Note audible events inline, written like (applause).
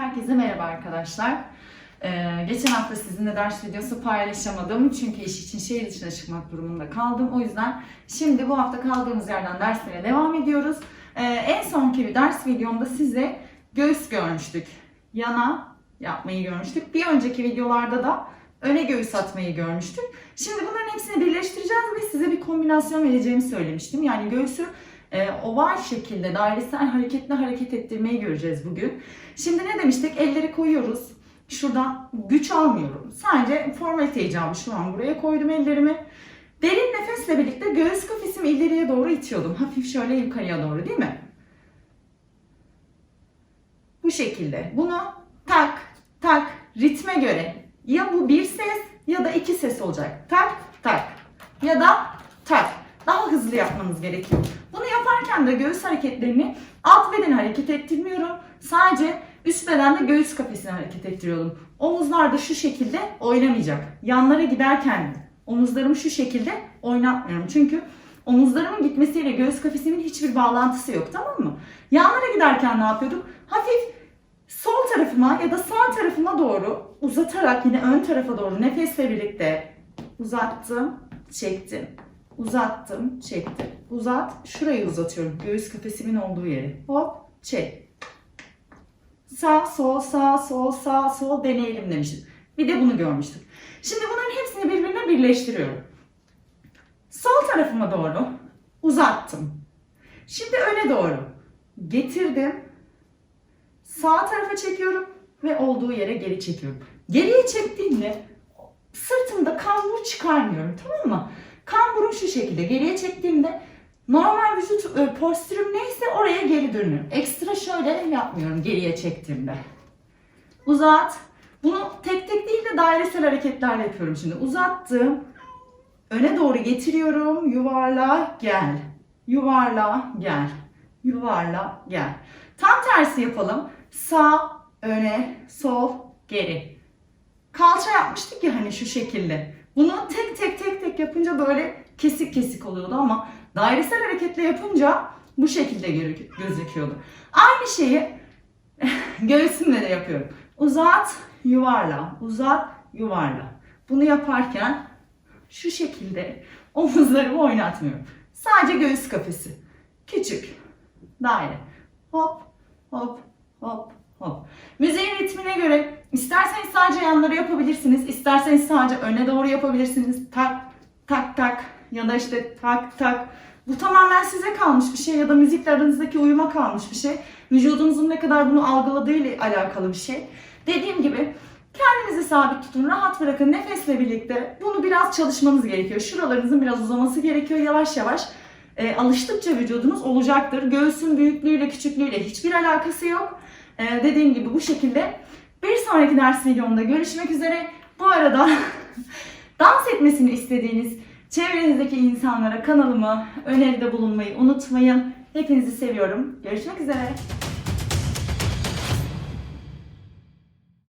Herkese merhaba arkadaşlar. Ee, geçen hafta sizinle ders videosu paylaşamadım çünkü iş için şehir dışına çıkmak durumunda kaldım. O yüzden şimdi bu hafta kaldığımız yerden derslere devam ediyoruz. Ee, en sonki bir ders videomda size göğüs görmüştük. Yana yapmayı görmüştük. Bir önceki videolarda da öne göğüs atmayı görmüştük. Şimdi bunların hepsini birleştireceğiz ve size bir kombinasyon vereceğimi söylemiştim. Yani göğsü e, oval şekilde dairesel hareketli hareket ettirmeyi göreceğiz bugün. Şimdi ne demiştik? Elleri koyuyoruz. Şuradan güç almıyorum. Sadece formalite icabı şu an buraya koydum ellerimi. Derin nefesle birlikte göğüs kafesimi ileriye doğru itiyordum. Hafif şöyle yukarıya doğru değil mi? Bu şekilde. Bunu tak tak ritme göre ya bu bir ses ya da iki ses olacak. Tak tak ya da tak. Daha hızlı yapmanız gerekiyor. Bunu yaparken de göğüs hareketlerini alt bedeni hareket ettirmiyorum. Sadece üst bedende göğüs kafesini hareket ettiriyorum. Omuzlar da şu şekilde oynamayacak. Yanlara giderken omuzlarımı şu şekilde oynatmıyorum. Çünkü omuzlarımın gitmesiyle göğüs kafesimin hiçbir bağlantısı yok tamam mı? Yanlara giderken ne yapıyordum? Hafif sol tarafıma ya da sağ tarafıma doğru uzatarak yine ön tarafa doğru nefesle birlikte uzattım, çektim. Uzattım, çektim. Uzat, şurayı uzatıyorum. Göğüs kafesimin olduğu yeri. Hop, çek. Sağ, sol, sağ, sol, sağ, sol deneyelim demiştim. Bir de bunu görmüştük. Şimdi bunların hepsini birbirine birleştiriyorum. Sol tarafıma doğru uzattım. Şimdi öne doğru getirdim. Sağ tarafa çekiyorum ve olduğu yere geri çekiyorum. Geriye çektiğimde sırtımda kambur çıkarmıyorum tamam mı? Kamburum şu şekilde geriye çektiğimde normal vücut e, postürüm neyse oraya geri dönüyorum. Ekstra şöyle yapmıyorum geriye çektiğimde. Uzat. Bunu tek tek değil de dairesel hareketlerle yapıyorum şimdi. Uzattım. Öne doğru getiriyorum. Yuvarla gel. Yuvarla gel. Yuvarla gel. Tam tersi yapalım. Sağ, öne, sol, geri. Kalça yapmıştık ya hani şu şekilde. Bunu tek tek yapınca böyle kesik kesik oluyordu ama dairesel hareketle yapınca bu şekilde gözüküyordu. Aynı şeyi (laughs) göğsümle de yapıyorum. Uzat, yuvarla, uzat, yuvarla. Bunu yaparken şu şekilde omuzlarımı oynatmıyorum. Sadece göğüs kafesi. Küçük. Daire. Hop, hop, hop, hop. Müziğin ritmine göre isterseniz sadece yanları yapabilirsiniz. isterseniz sadece öne doğru yapabilirsiniz. Tak ya da işte tak, tak. Bu tamamen size kalmış bir şey ya da müzikle aranızdaki uyuma kalmış bir şey. Vücudunuzun ne kadar bunu algıladığıyla alakalı bir şey. Dediğim gibi kendinizi sabit tutun, rahat bırakın. Nefesle birlikte bunu biraz çalışmanız gerekiyor. Şuralarınızın biraz uzaması gerekiyor yavaş yavaş. E, alıştıkça vücudunuz olacaktır. Göğsün büyüklüğüyle küçüklüğüyle hiçbir alakası yok. E, dediğim gibi bu şekilde. Bir sonraki ders videomda görüşmek üzere. Bu arada (laughs) dans etmesini istediğiniz çevrenizdeki insanlara kanalıma öneride bulunmayı unutmayın. Hepinizi seviyorum. Görüşmek üzere.